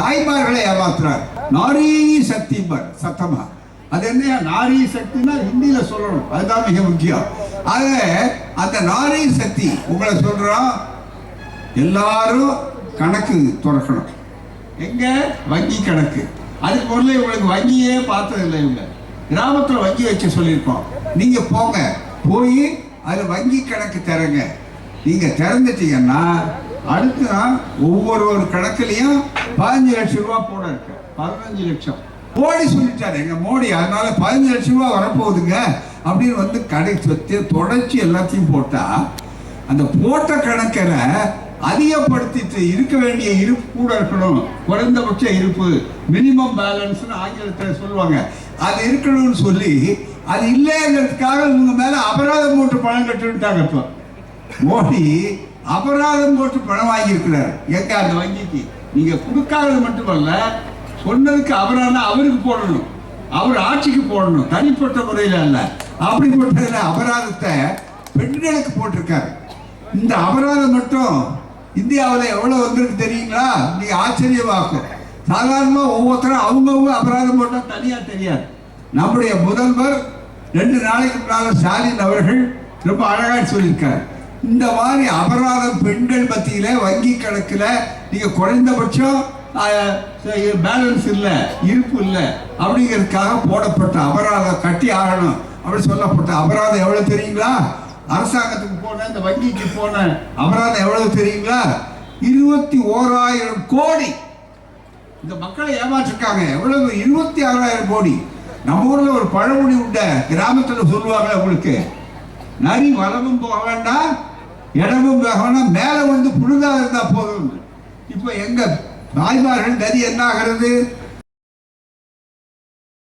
தாய்மார்களை ஏமாத்துறார். நாரி சக்திம்பர் சத்தமா. அது என்ன நாரி சக்தினா ஹிந்தியில சொல்லணும். அதுதான் மிக முக்கியம். ஆக அந்த நாரி சக்தி உங்களை சொல்றோம் எல்லாரும் கணக்கு திறக்கணும். எங்க? வங்கி கணக்கு. அதுக்கு முதல்ல இவங்களுக்கு வங்கியே பார்த்ததில்லை இவங்க கிராமத்துல வங்கி வச்சு சொல்லியிருக்கோம். நீங்க போங்க. போய் அதில் வங்கி கணக்கு திறங்க. நீங்க திறந்துட்டீங்கன்னா அடுத்து தான் ஒவ்வொரு ஒரு கணக்குலையும் பதினஞ்சு லட்சம் ரூபா போட இருக்கு. பதினஞ்சு லட்சம். மோடி சொல்லிட்டாரு. எங்க மோடி அதனால பதினஞ்சு லட்சம் ரூபா வரப்போகுதுங்க அப்படின்னு வந்து கடை சொத்து தொடர்ச்சி எல்லாத்தையும் போட்டா அந்த போட்ட கணக்கில் அதிகப்படுத்திட்டு இருக்க வேண்டிய இருப்பு கூட இருக்கணும். குறைந்தபட்ச இருப்பு மினிமம் பேலன்ஸ்னு ஆங்கிலத்தில் சொல்லுவாங்க. அது இருக்கணும்னு சொல்லி அது இல்லைங்கிறதுக்காக இவங்க மேலே அபராதம் போட்டு பணம் கட்டுட்டாங்க இப்போ. மோடி அபராதம் போட்டு பணம் வாங்கியிருக்கிறார் எங்க அந்த வங்கிக்கு நீங்க கொடுக்காதது மட்டுமல்ல சொன்னதுக்கு அபராதம் அவருக்கு போடணும். அவர் ஆட்சிக்கு போடணும் தனிப்பட்ட முறையில் அல்ல. அப்படிப்பட்ட அபராதத்தை பெண்களுக்கு போட்டிருக்காரு. இந்த அபராதம் மட்டும் இந்தியாவில் எவ்வளோ வந்திருக்கு தெரியுங்களா? நீங்க ஆச்சரியமாக்கும். சாதாரணமாக ஒவ்வொருத்தரும் அவங்கவுங்க அபராதம் போட்டால் தனியாக தெரியாது. நம்முடைய முதல்வர் ரெண்டு நாளைக்கு முன்னால் ஸ்டாலின் அவர்கள் ரொம்ப அழகாக சொல்லியிருக்காரு. இந்த மாதிரி அபராதம் பெண்கள் மத்தியில் வங்கி கணக்கில் நீங்கள் குறைந்தபட்சம் பேலன்ஸ் இல்லை இருப்பு இல்லை அப்படிங்கிறதுக்காக போடப்பட்ட அபராதம் கட்டி ஆகணும் அப்படின்னு சொல்லப்பட்ட அபராதம் எவ்வளோ தெரியுங்களா? அரசாங்கத்துக்கு போன இந்த வங்கிக்கு போன அபராதம் எவ்வளவு தெரியுங்களா? இருபத்தி ஓராயிரம் கோடி. இந்த மக்களை ஏமாற்றிருக்காங்க. எவ்வளவு? இருபத்தி ஆறாயிரம் கோடி. நம்ம ஊரில் ஒரு பழமொழி உண்ட. கிராமத்தில் சொல்லுவாங்க உங்களுக்கு. நரி வளமும் போக வேண்டாம் இடமும் வேகம்னா மேலே வந்து புழுங்காக இருந்தால் போதும். இப்போ எங்கள் தாய்மார்கள் நதி என்ன ஆகிறது